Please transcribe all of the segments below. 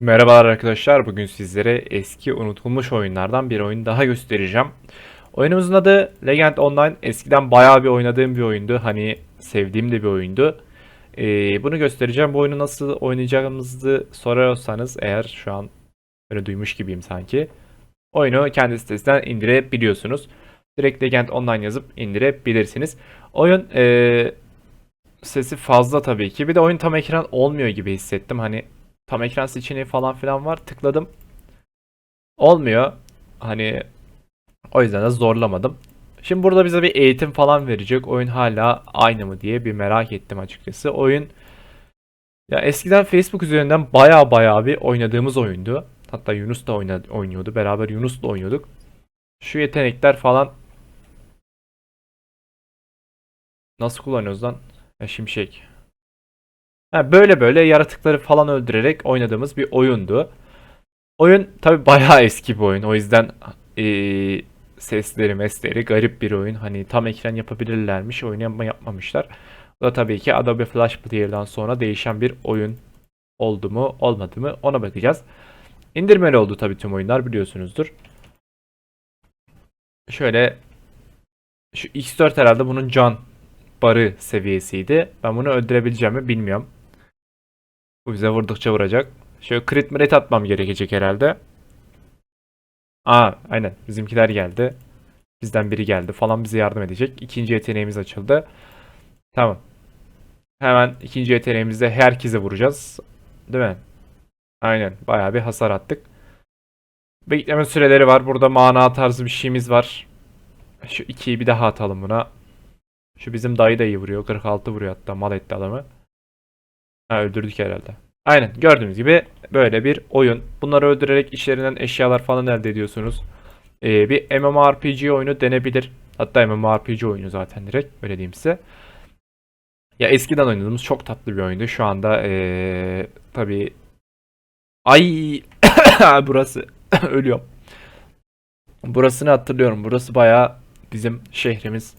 Merhabalar arkadaşlar. Bugün sizlere eski unutulmuş oyunlardan bir oyun daha göstereceğim. Oyunumuzun adı Legend Online. Eskiden bayağı bir oynadığım bir oyundu. Hani sevdiğim de bir oyundu. Ee, bunu göstereceğim. Bu oyunu nasıl oynayacağımızı sorarsanız eğer şu an öyle duymuş gibiyim sanki. Oyunu kendi sitesinden indirebiliyorsunuz. Direkt Legend Online yazıp indirebilirsiniz. Oyun ee, sesi fazla tabii ki. Bir de oyun tam ekran olmuyor gibi hissettim. Hani tam ekran seçeneği falan filan var. Tıkladım. Olmuyor. Hani o yüzden de zorlamadım. Şimdi burada bize bir eğitim falan verecek. Oyun hala aynı mı diye bir merak ettim açıkçası. Oyun ya eskiden Facebook üzerinden baya baya bir oynadığımız oyundu. Hatta Yunus da oynuyordu. Beraber Yunus'la oynuyorduk. Şu yetenekler falan nasıl kullanıyoruz lan? Ya şimşek. Ha, böyle böyle yaratıkları falan öldürerek oynadığımız bir oyundu. Oyun tabi bayağı eski bir oyun. O yüzden eee, sesleri mesleri garip bir oyun. Hani tam ekran yapabilirlermiş. Oyunu yapma yapmamışlar. Bu da tabii ki Adobe Flash Player'dan sonra değişen bir oyun oldu mu olmadı mı ona bakacağız. İndirmeli oldu tabii tüm oyunlar biliyorsunuzdur. Şöyle şu X4 herhalde bunun can barı seviyesiydi. Ben bunu öldürebileceğimi bilmiyorum. Bu bize vurdukça vuracak. Şöyle crit rate atmam gerekecek herhalde. Aa aynen bizimkiler geldi. Bizden biri geldi falan bize yardım edecek. İkinci yeteneğimiz açıldı. Tamam. Hemen ikinci yeteneğimizde herkese vuracağız. Değil mi? Aynen bayağı bir hasar attık. Bekleme süreleri var. Burada mana tarzı bir şeyimiz var. Şu ikiyi bir daha atalım buna. Şu bizim dayı da iyi vuruyor. 46 vuruyor hatta mal etti adamı. Ha öldürdük herhalde. Aynen gördüğünüz gibi böyle bir oyun. Bunları öldürerek işlerinden eşyalar falan elde ediyorsunuz. Ee, bir MMORPG oyunu denebilir. Hatta MMORPG oyunu zaten direkt öyle diyeyim size. Ya eskiden oynadığımız çok tatlı bir oyundu. Şu anda ee, tabii ay burası ölüyorum. Burasını hatırlıyorum. Burası bayağı bizim şehrimiz.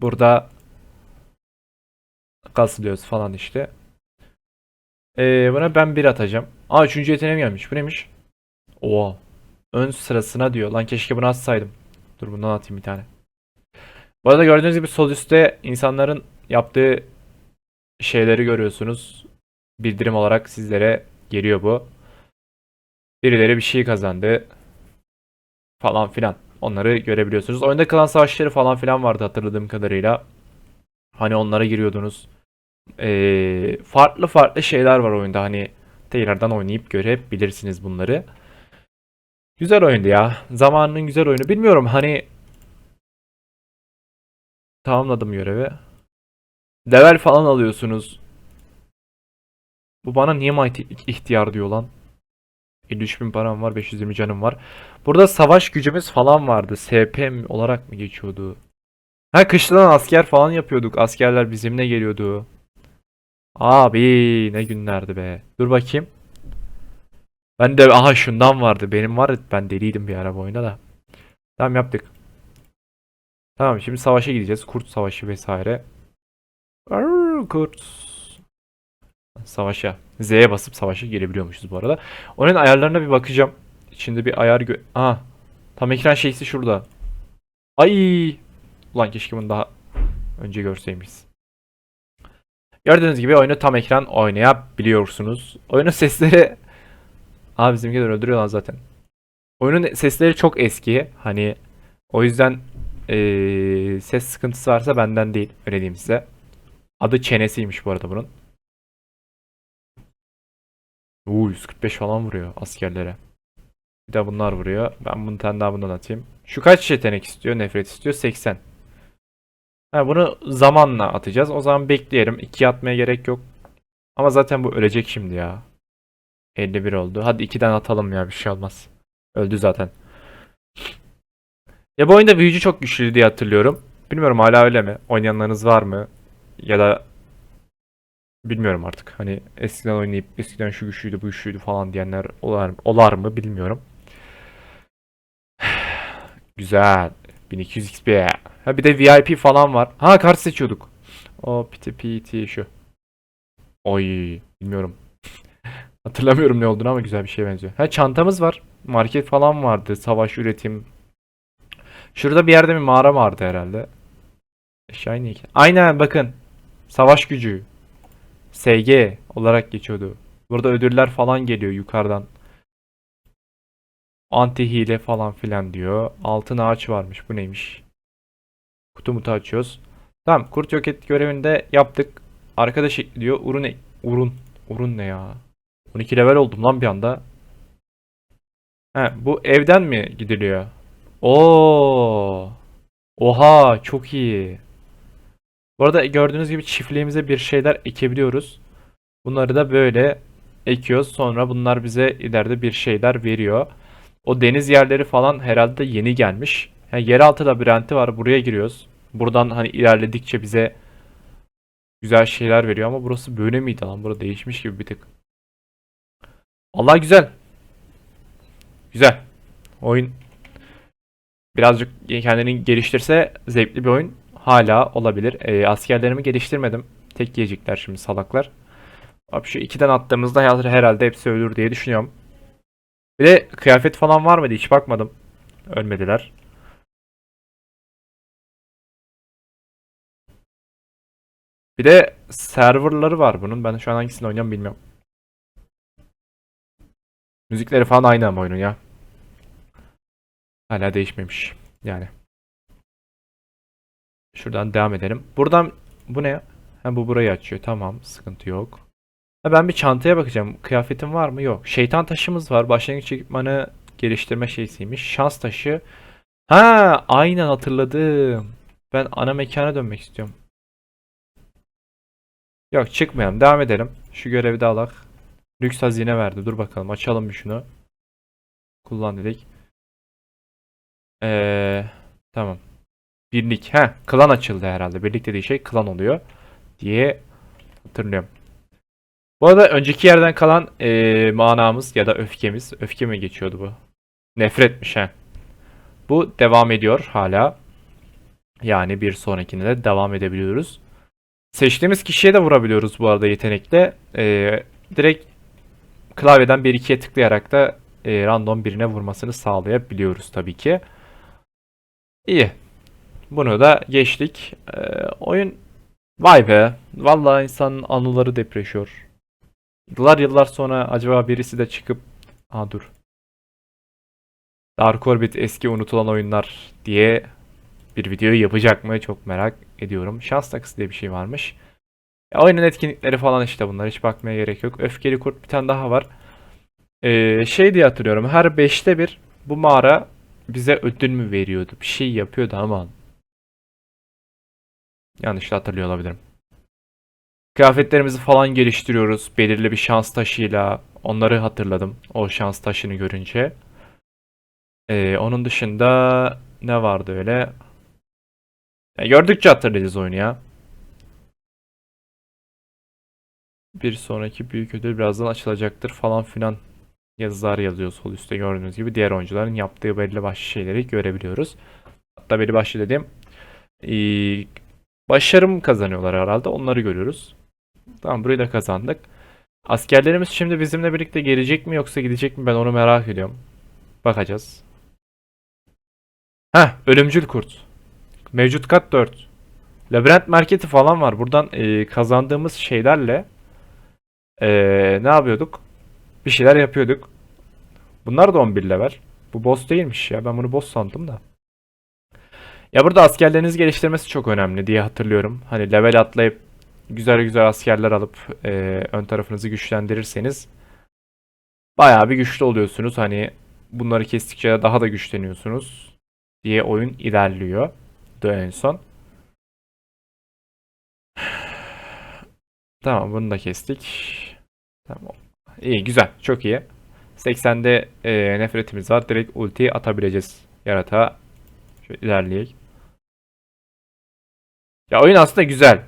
Burada kasılıyoruz falan işte. Ee, buna ben bir atacağım. Aa üçüncü yeteneğim gelmiş. Bu neymiş? Oha. Ön sırasına diyor. Lan keşke bunu atsaydım. Dur bundan atayım bir tane. Bu arada gördüğünüz gibi sol üstte insanların yaptığı şeyleri görüyorsunuz. Bildirim olarak sizlere geliyor bu. Birileri bir şey kazandı. Falan filan. Onları görebiliyorsunuz. Oyunda klan savaşları falan filan vardı hatırladığım kadarıyla. Hani onlara giriyordunuz. Ee, farklı farklı şeyler var oyunda. Hani tekrardan oynayıp görebilirsiniz bunları. Güzel oyundu ya. Zamanının güzel oyunu. Bilmiyorum hani tamamladım görevi. Level falan alıyorsunuz. Bu bana niye mighty ihtiyar diyor lan? 53 bin param var, 520 canım var. Burada savaş gücümüz falan vardı. SP olarak mı geçiyordu? Ha kışladan asker falan yapıyorduk. Askerler bizimle geliyordu. Abi ne günlerdi be. Dur bakayım. Ben de aha şundan vardı. Benim var ben deliydim bir ara bu oyunda da. Tamam yaptık. Tamam şimdi savaşa gideceğiz. Kurt savaşı vesaire. Arr, Kurt. Savaşa. Z'ye basıp savaşa girebiliyormuşuz bu arada. Onun ayarlarına bir bakacağım. İçinde bir ayar gö... Aha. Tam ekran şeysi şurada. Ay. Ulan keşke bunu daha önce görseymişiz. Gördüğünüz gibi oyunu tam ekran oynayabiliyorsunuz. Oyunun sesleri... Abi bizimkiler öldürüyorlar zaten. Oyunun sesleri çok eski. Hani o yüzden eee, ses sıkıntısı varsa benden değil. Öyle diyeyim size. Adı çenesiymiş bu arada bunun. Uuu 145 falan vuruyor askerlere. Bir de bunlar vuruyor. Ben bunu tane daha bundan atayım. Şu kaç yetenek istiyor? Nefret istiyor. 80. Ha, bunu zamanla atacağız. O zaman bekleyelim. 2'ye atmaya gerek yok. Ama zaten bu ölecek şimdi ya. 51 oldu. Hadi 2'den atalım ya bir şey olmaz. Öldü zaten. Ya bu oyunda büyücü çok güçlü diye hatırlıyorum. Bilmiyorum hala öyle mi? Oynayanlarınız var mı? Ya da bilmiyorum artık. Hani eskiden oynayıp eskiden şu güçlüydü bu güçlüydü falan diyenler olar, olar mı bilmiyorum. Güzel. 1200 XP. Ha bir de VIP falan var. Ha kart seçiyorduk. O PT şu. Oy bilmiyorum. Hatırlamıyorum ne olduğunu ama güzel bir şeye benziyor. Ha çantamız var. Market falan vardı. Savaş üretim. Şurada bir yerde bir mağara vardı herhalde. Shiny. Aynen bakın. Savaş gücü. SG olarak geçiyordu. Burada ödüller falan geliyor yukarıdan. Anti hile falan filan diyor. Altın ağaç varmış. Bu neymiş? Kutu mutu açıyoruz. Tamam. Kurt yok et görevini de yaptık. Arkadaş diyor. Urun e- Urun. Urun ne ya? 12 level oldum lan bir anda. He, bu evden mi gidiliyor? Oo. Oha, çok iyi. Bu arada gördüğünüz gibi çiftliğimize bir şeyler ekebiliyoruz. Bunları da böyle ekiyoruz. Sonra bunlar bize ileride bir şeyler veriyor. O deniz yerleri falan herhalde yeni gelmiş. Yani yeraltı labirenti var. Buraya giriyoruz. Buradan hani ilerledikçe bize güzel şeyler veriyor ama burası böyle miydi lan? Burada değişmiş gibi bir tık. Allah güzel. Güzel. Oyun birazcık kendini geliştirse zevkli bir oyun hala olabilir. Ee, askerlerimi geliştirmedim. Tek yiyecekler şimdi salaklar. Abi şu ikiden attığımızda her- herhalde hepsi ölür diye düşünüyorum. Bir de kıyafet falan var mıydı? Hiç bakmadım. Ölmediler. Bir de serverları var bunun. Ben şu an hangisini oynuyorum bilmiyorum. Müzikleri falan aynı ama oyunun ya. Hala değişmemiş. Yani. Şuradan devam edelim. Buradan bu ne? Ha bu burayı açıyor. Tamam, sıkıntı yok. Ha, ben bir çantaya bakacağım. Kıyafetim var mı? Yok. Şeytan taşımız var. Başlangıç ekipmanı geliştirme şeysiymiş. Şans taşı. Ha, aynen hatırladım. Ben ana mekana dönmek istiyorum. Yok çıkmayalım. Devam edelim. Şu görevi de alak. Lüks hazine verdi. Dur bakalım. Açalım bir şunu. Kullan dedik. Ee, tamam. Birlik. He, klan açıldı herhalde. Birlik dediği şey klan oluyor diye hatırlıyorum. Bu arada önceki yerden kalan ee, manamız ya da öfkemiz. Öfke mi geçiyordu bu? Nefretmiş he. Bu devam ediyor hala. Yani bir sonrakine de devam edebiliyoruz. Seçtiğimiz kişiye de vurabiliyoruz bu arada yetenekle. Ee, direkt klavyeden 1-2'ye tıklayarak da e, random birine vurmasını sağlayabiliyoruz tabii ki. İyi. Bunu da geçtik. Ee, oyun vay be. Vallahi insanın anıları depreşiyor. Yıllar yıllar sonra acaba birisi de çıkıp Aa dur. Dark Orbit eski unutulan oyunlar diye bir videoyu yapacak mı çok merak ediyorum. Şans takısı diye bir şey varmış. Ya, oyunun etkinlikleri falan işte bunlar. Hiç bakmaya gerek yok. Öfkeli kurt bir tane daha var. Ee, şey diye hatırlıyorum. Her 5'te bir bu mağara bize ödül mü veriyordu? Bir şey yapıyordu ama yanlış hatırlıyor olabilirim. Kıyafetlerimizi falan geliştiriyoruz. Belirli bir şans taşıyla. Onları hatırladım. O şans taşını görünce. Ee, onun dışında ne vardı öyle? Ya gördükçe hatırlayacağız oyunu ya. Bir sonraki büyük ödül birazdan açılacaktır falan filan yazılar yazıyor sol üstte gördüğünüz gibi. Diğer oyuncuların yaptığı belli başlı şeyleri görebiliyoruz. Hatta belli başlı dediğim ee, başarım kazanıyorlar herhalde. Onları görüyoruz. Tamam burayı da kazandık. Askerlerimiz şimdi bizimle birlikte gelecek mi yoksa gidecek mi ben onu merak ediyorum. Bakacağız. Heh, ölümcül kurt. Mevcut kat 4. Labirent marketi falan var. Buradan e, kazandığımız şeylerle e, ne yapıyorduk? Bir şeyler yapıyorduk. Bunlar da 11 level. Bu boss değilmiş ya. Ben bunu boss sandım da. Ya burada askerlerinizi geliştirmesi çok önemli diye hatırlıyorum. Hani level atlayıp güzel güzel askerler alıp e, ön tarafınızı güçlendirirseniz bayağı bir güçlü oluyorsunuz. Hani bunları kestikçe daha da güçleniyorsunuz diye oyun ilerliyor. Da en son. Tamam bunu da kestik. Tamam. İyi güzel çok iyi. 80'de e, nefretimiz var. Direkt ulti atabileceğiz yaratığa. Şöyle ilerleyek. Ya oyun aslında güzel.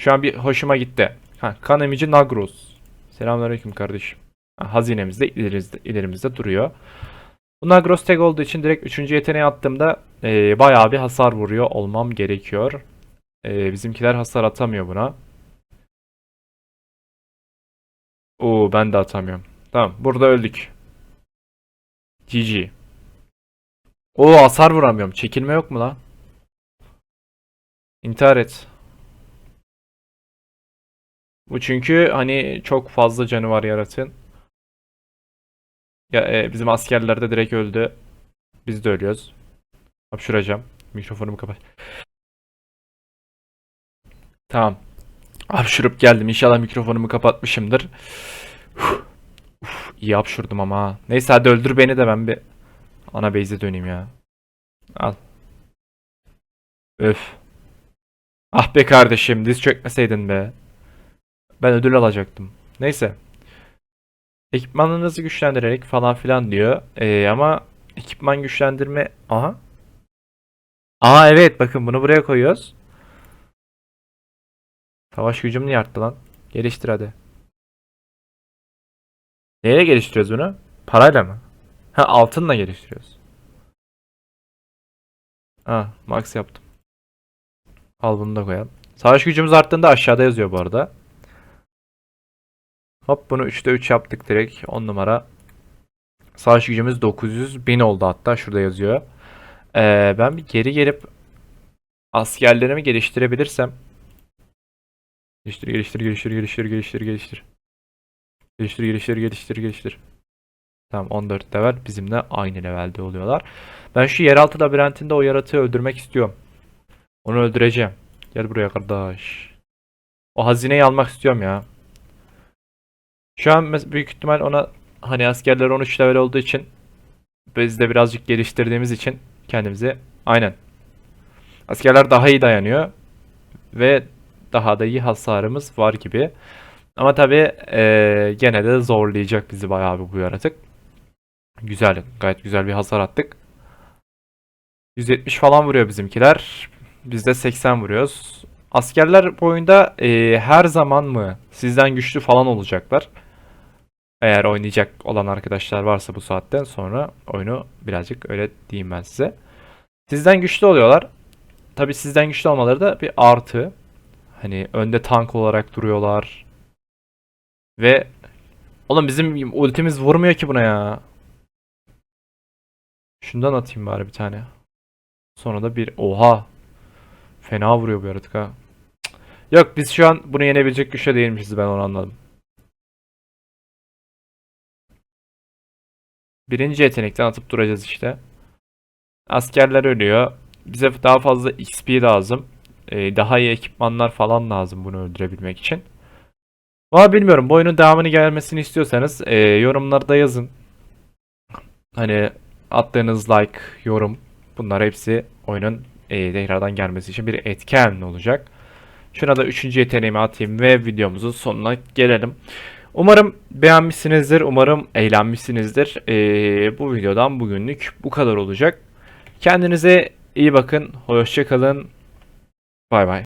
Şu an bir hoşuma gitti. Ha, kan emici Nagros. Selamünaleyküm kardeşim. Ha, hazinemiz de ilerimizde, ilerimizde duruyor. Bu Nagros tek olduğu için direkt 3. yeteneği attığımda e, bayağı bir hasar vuruyor olmam gerekiyor. E, bizimkiler hasar atamıyor buna. Oo ben de atamıyorum. Tamam burada öldük. GG. Oo hasar vuramıyorum. Çekilme yok mu lan? İntihar et. Bu çünkü hani çok fazla canı var yaratığın. Ya e, bizim askerler de direkt öldü. Biz de ölüyoruz. Hapşuracağım. Mikrofonumu kapat. Tamam. Hapşurup geldim. İnşallah mikrofonumu kapatmışımdır. Uf, iyi hapşurdum ama. Neyse hadi öldür beni de ben bir ana base'e döneyim ya. Al. Öf. Ah be kardeşim diz çökmeseydin be. Ben ödül alacaktım. Neyse. Ekipmanlarınızı güçlendirerek falan filan diyor. Ee, ama ekipman güçlendirme... Aha. Aa evet bakın bunu buraya koyuyoruz. Savaş gücüm niye arttı lan? Geliştir hadi. Neyle geliştiriyoruz bunu? Parayla mı? Ha altınla geliştiriyoruz. Ha max yaptım. Al bunu da koyalım. Savaş gücümüz arttığında aşağıda yazıyor bu arada. Hop bunu 3'te 3 yaptık direkt 10 numara. Savaş gücümüz 900 bin oldu hatta şurada yazıyor. Ee, ben bir geri gelip askerlerimi geliştirebilirsem. Geliştir geliştir geliştir geliştir geliştir geliştir. Geliştir geliştir geliştir geliştir. Tamam 14 level bizimle aynı levelde oluyorlar. Ben şu yeraltı labirentinde o yaratığı öldürmek istiyorum. Onu öldüreceğim. Gel buraya kardeş. O hazineyi almak istiyorum ya. Şu an büyük ihtimal ona hani askerler 13 level olduğu için biz de birazcık geliştirdiğimiz için kendimizi aynen. Askerler daha iyi dayanıyor ve daha da iyi hasarımız var gibi. Ama tabii eee, gene de zorlayacak bizi bayağı bir bu yaratık. Güzel, gayet güzel bir hasar attık. 170 falan vuruyor bizimkiler. Biz de 80 vuruyoruz. Askerler bu oyunda eee, her zaman mı sizden güçlü falan olacaklar. Eğer oynayacak olan arkadaşlar varsa bu saatten sonra oyunu birazcık öyle diyeyim ben size. Sizden güçlü oluyorlar. Tabii sizden güçlü olmaları da bir artı. Hani önde tank olarak duruyorlar. Ve oğlum bizim ultimiz vurmuyor ki buna ya. Şundan atayım bari bir tane. Sonra da bir oha. Fena vuruyor bu yaratık ha. Yok biz şu an bunu yenebilecek güçte değilmişiz ben onu anladım. Birinci yetenekten atıp duracağız işte. Askerler ölüyor. Bize daha fazla XP lazım. Ee, daha iyi ekipmanlar falan lazım bunu öldürebilmek için. Ama bilmiyorum bu oyunun devamını gelmesini istiyorsanız e, yorumlarda yazın. Hani attığınız like, yorum bunlar hepsi oyunun e, tekrardan gelmesi için bir etken olacak. Şuna da üçüncü yeteneğimi atayım ve videomuzun sonuna gelelim. Umarım beğenmişsinizdir. Umarım eğlenmişsinizdir. Ee, bu videodan bugünlük bu kadar olacak. Kendinize iyi bakın. Hoşça kalın. Bay bay.